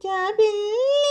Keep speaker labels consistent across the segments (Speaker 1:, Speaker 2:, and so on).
Speaker 1: Gavin.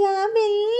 Speaker 1: जा बिल्ली